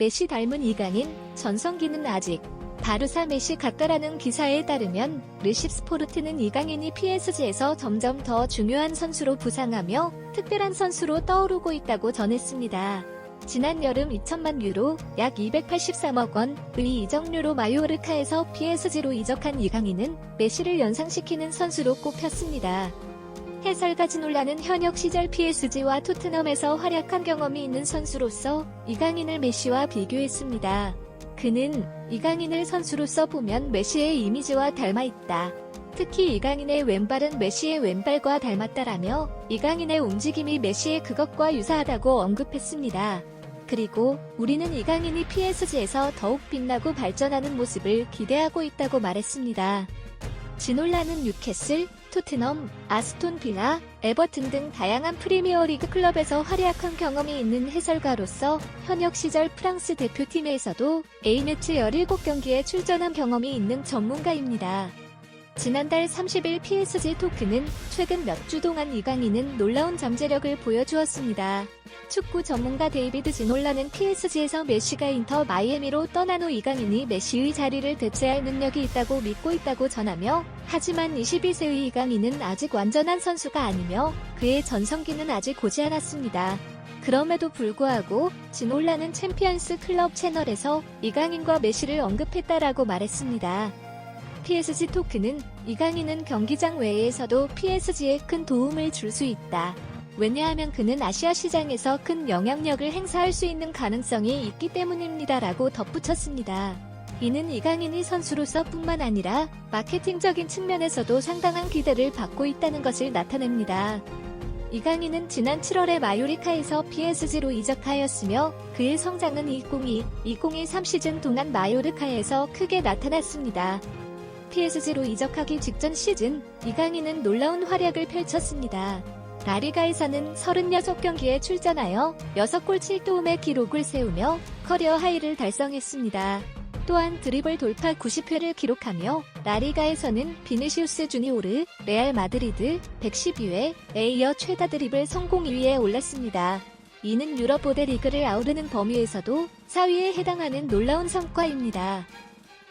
메시 닮은 이강인, 전성기는 아직 바르사 메시 같다라는 기사에 따르면 르십 스포르트는 이강인이 PSG에서 점점 더 중요한 선수로 부상하며 특별한 선수로 떠오르고 있다고 전했습니다. 지난 여름 2천만 유로, 약 283억 원의 이적료로 마요르카에서 PSG로 이적한 이강인은 메시를 연상시키는 선수로 꼽혔습니다. 해설가지 논란은 현역 시절 PSG와 토트넘에서 활약한 경험이 있는 선수로서 이강인을 메시와 비교했습니다. 그는 이강인을 선수로서 보면 메시의 이미지와 닮아있다. 특히 이강인의 왼발은 메시의 왼발과 닮았다라며 이강인의 움직임이 메시의 그것과 유사하다고 언급했습니다. 그리고 우리는 이강인이 PSG에서 더욱 빛나고 발전하는 모습을 기대하고 있다고 말했습니다. 진올라는 뉴캐슬, 토트넘, 아스톤 빌라, 에버튼 등 다양한 프리미어리그 클럽에서 활약한 경험이 있는 해설가로서 현역 시절 프랑스 대표팀에서도 A매치 17경기에 출전한 경험이 있는 전문가입니다. 지난달 30일 PSG 토크는 최근 몇 주 동안 이강인은 놀라운 잠재력을 보여주었습니다. 축구 전문가 데이비드 지놀라는 PSG에서 메시가 인터 마이애미로 떠난 후 이강인이 메시의 자리를 대체할 능력이 있다고 믿고 있다고 전하며 하지만 22세의 이강인은 아직 완전한 선수가 아니며 그의 전성기는 아직 오지 않았습니다. 그럼에도 불구하고 지놀라는 챔피언스 클럽 채널에서 이강인과 메시를 언급했다라고 말했습니다. PSG 토크는 이강인은 경기장 외에서도 PSG에 큰 도움을 줄 수 있다. 왜냐하면 그는 아시아 시장에서 큰 영향력을 행사할 수 있는 가능성이 있기 때문입니다라고 덧붙였습니다. 이는 이강인이 선수로서 뿐만 아니라 마케팅적인 측면에서도 상당한 기대를 받고 있다는 것을 나타냅니다. 이강인은 지난 7월에 마요리카에서 PSG로 이적하였으며 그의 성장은 2022-2023 시즌 동안 마요르카에서 크게 나타났습니다. PSG로 이적하기 직전 시즌 이강인은 놀라운 활약을 펼쳤습니다. 라리가에서는 36경기에 출전하여 6골 7도움의 기록을 세우며 커리어 하이를 달성했습니다. 또한 드리블 돌파 90회를 기록하며 라리가에서는 비니시우스 주니오르, 레알 마드리드 112회 에 이어 최다 드리블 성공 2위에 올랐습니다. 이는 유럽 보대 리그를 아우르는 범위에서도 4위에 해당하는 놀라운 성과입니다.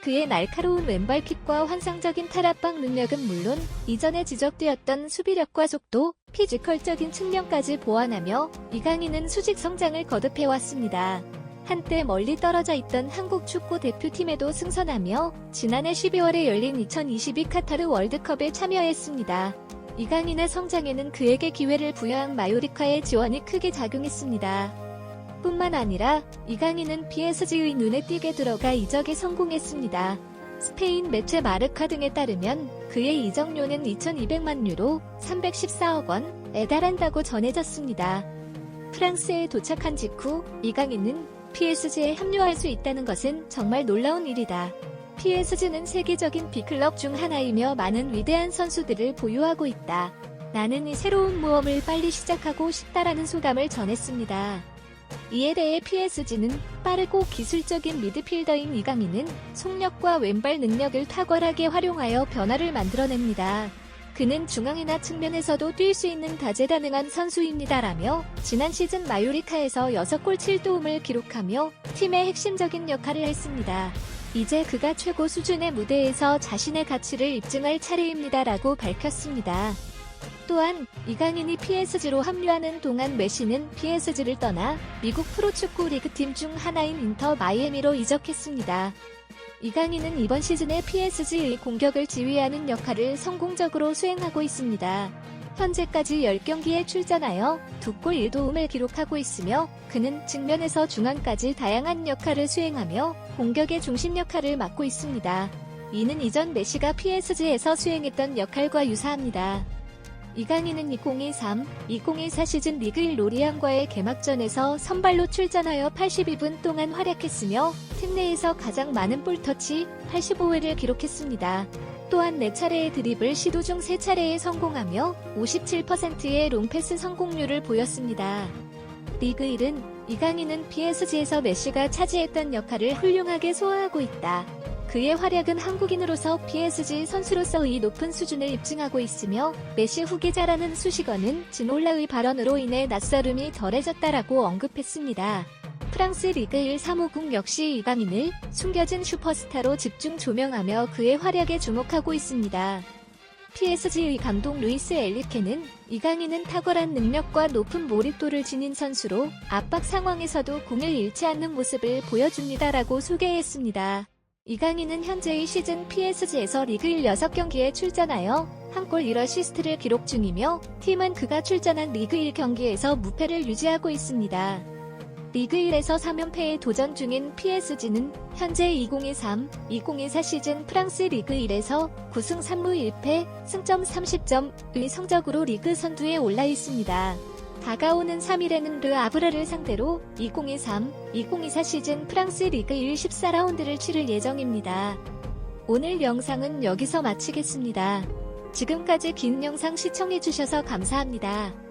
그의 날카로운 왼발킥과 환상적인 탈압박 능력은 물론 이전에 지적되었던 수비력과 속도, 피지컬적인 측면까지 보완하며 이강인은 수직 성장을 거듭해왔습니다. 한때 멀리 떨어져 있던 한국 축구 대표팀에도 승선하며 지난해 12월에 열린 2022 카타르 월드컵에 참여했습니다. 이강인의 성장에는 그에게 기회를 부여한 마요리카의 지원이 크게 작용했습니다. 뿐만 아니라 이강인은 PSG의 눈에 띄게 들어가 이적에 성공했습니다. 스페인 매체 마르카 등에 따르면 그의 이적료는 2,200만 유로, 314억 원에 달한다고 전해졌습니다. 프랑스에 도착한 직후 이강인은 PSG에 합류할 수 있다는 것은 정말 놀라운 일이다. PSG는 세계적인 B클럽 중 하나이며 많은 위대한 선수들을 보유하고 있다. 나는 이 새로운 모험을 빨리 시작하고 싶다라는 소감을 전했습니다. 이에 대해 PSG는 빠르고 기술적인 미드필더인 이강인은 속력과 왼발 능력을 탁월하게 활용하여 변화를 만들어냅니다. 그는 중앙이나 측면에서도 뛸 수 있는 다재다능한 선수입니다라며 지난 시즌 마요리카에서 6골 7도움을 기록하며 팀의 핵심적인 역할을 했습니다. 이제 그가 최고 수준의 무대에서 자신의 가치를 입증할 차례입니다라고 밝혔습니다. 또한 이강인이 PSG로 합류하는 동안 메시는 PSG를 떠나 미국 프로축구 리그팀 중 하나인 인터 마이애미로 이적했습니다. 이강인은 이번 시즌에 PSG의 공격을 지휘하는 역할을 성공적으로 수행하고 있습니다. 현재까지 10경기에 출전하여 2골 1도움을 기록하고 있으며 그는 측면에서 중앙까지 다양한 역할을 수행하며 공격의 중심 역할을 맡고 있습니다. 이는 이전 메시가 PSG에서 수행했던 역할과 유사합니다. 이 강인은 2023, 2024 시즌 리그 1 로리안과의 개막전에서 선발로 출전하여 82분 동안 활약했으며 팀 내에서 가장 많은 볼터치 85회를 기록했습니다. 또한 4차례의 드리블 시도 중 3차례에 성공하며 57%의 롱패스 성공률을 보였습니다. 리그 1은 이강인은 PSG에서 메시가 차지했던 역할을 훌륭하게 소화하고 있다. 그의 활약은 한국인으로서 PSG 선수로서의 높은 수준을 입증하고 있으며 메시 후계자라는 수식어는 진올라의 발언으로 인해 낯설음이 덜해졌다라고 언급했습니다. 프랑스 리그 1 3호국 역시 이강인을 숨겨진 슈퍼스타로 집중 조명하며 그의 활약에 주목하고 있습니다. PSG의 감독 루이스 엘리케는 이강인은 탁월한 능력과 높은 몰입도를 지닌 선수로 압박 상황에서도 공을 잃지 않는 모습을 보여줍니다라고 소개했습니다. 이강인은 현재의 시즌 PSG에서 리그 1 6경기에 출전하여 한 골 1어시스트를 기록 중이며 팀은 그가 출전한 리그 1 경기에서 무패를 유지하고 있습니다. 리그 1에서 3연패에 도전 중인 PSG는 현재 2023-2024 시즌 프랑스 리그 1에서 9승 3무 1패, 승점 30점의 성적으로 리그 선두에 올라 있습니다. 다가오는 3일에는 르 아브라를 상대로 2023-2024 시즌 프랑스 리그 1 14라운드를 치를 예정입니다. 오늘 영상은 여기서 마치겠습니다. 지금까지 긴 영상 시청해주셔서 감사합니다.